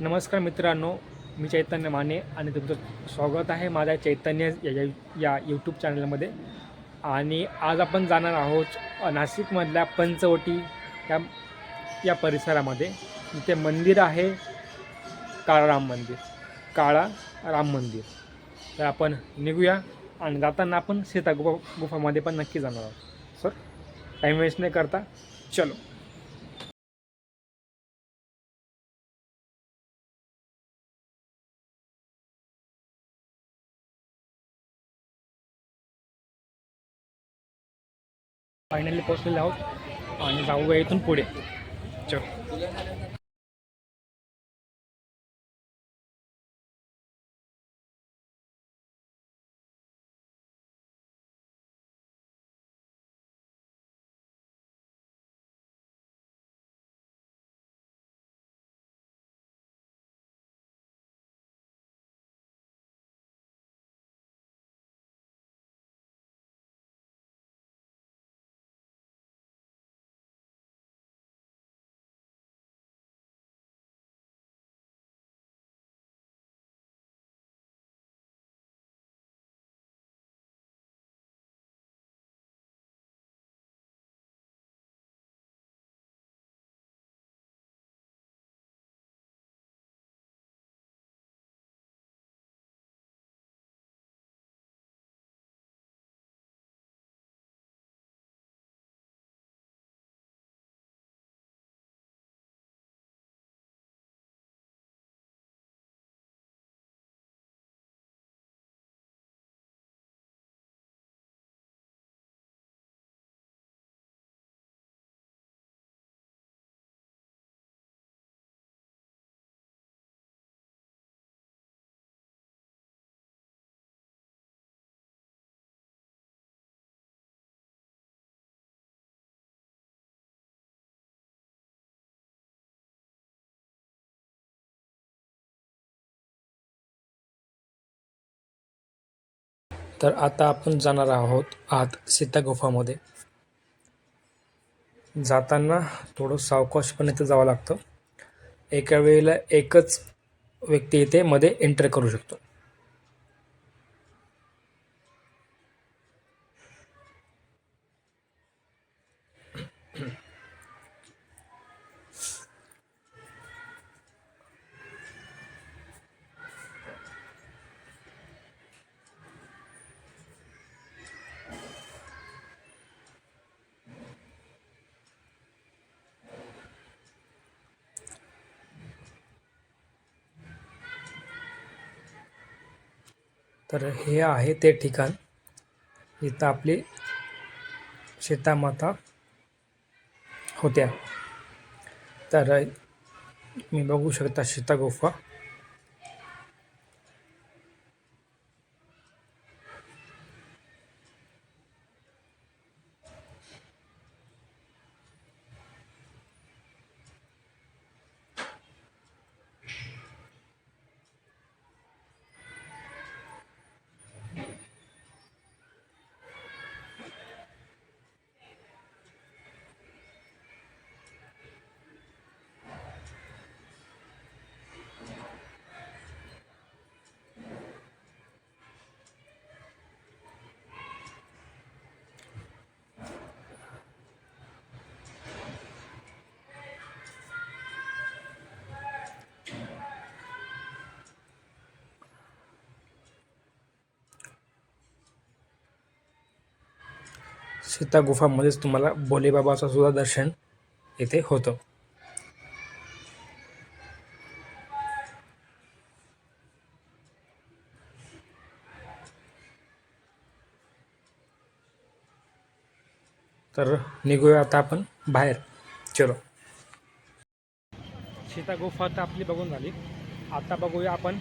नमस्कार मित्रांनो मी चैतन्य माने आणि तुमचं स्वागत आहे माझ्या चैतन्य या या- यूट्यूब चॅनलमध्ये आणि आज आपण जाणार आहोत नाशिकमधल्या पंचवटी या या परिसरामध्ये. इथे मंदिर आहे काळा राम मंदिर. काळा राम मंदिर. तर आपण निघूया आणि जाताना आपण सीता गुफा गुफामध्ये पण नक्की जाणार आहोत. सर टाईम वेस्ट नाही करता चलो. फायनली पोचलेले आहोत आणि जाऊया इथून पुढे. चल. तर आता आपण जाणार आहोत आत सीता गुफामध्ये जाताना थोडं सावकाशपणे इथं जावं लागतं. एका वेळेला एकच व्यक्ती इथे मध्ये एंटर करू शकतो. तर हे आहे ते ठिकाण. इथं आपली सीतामाता होत्या. तर मी बघू शकता सीता गुफा सीता गुफामध्येच तुम्हाला भोलेबाबाचं सुद्धा दर्शन इथे होतं. तर निघूया आता आपण बाहेर. चलो. सीता गुफा तर आपली बघून झाली. आता बघूया आपण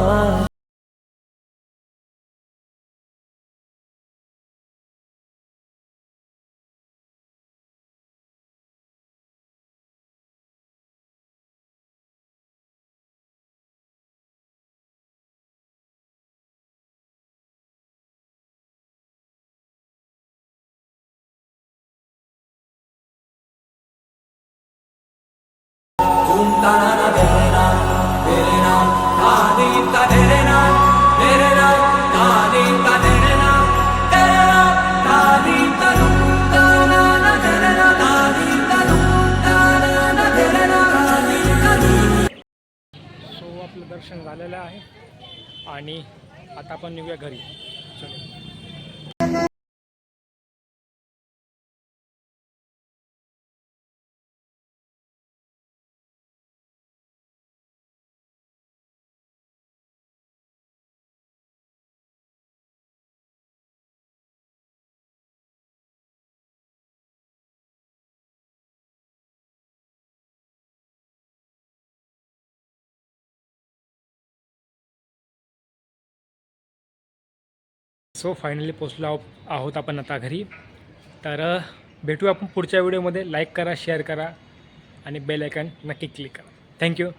सो दर्शन झालेलं आहे. आणि आता आपण निघूया घरी. सो फायनली पोचलो आहो- आहोत आपण आता घरी. तर भेटू आपण पुढच्या व्हिडिओमध्ये. लाईक करा शेअर करा आणि बेल आयकन नक्की क्लिक करा. Thank you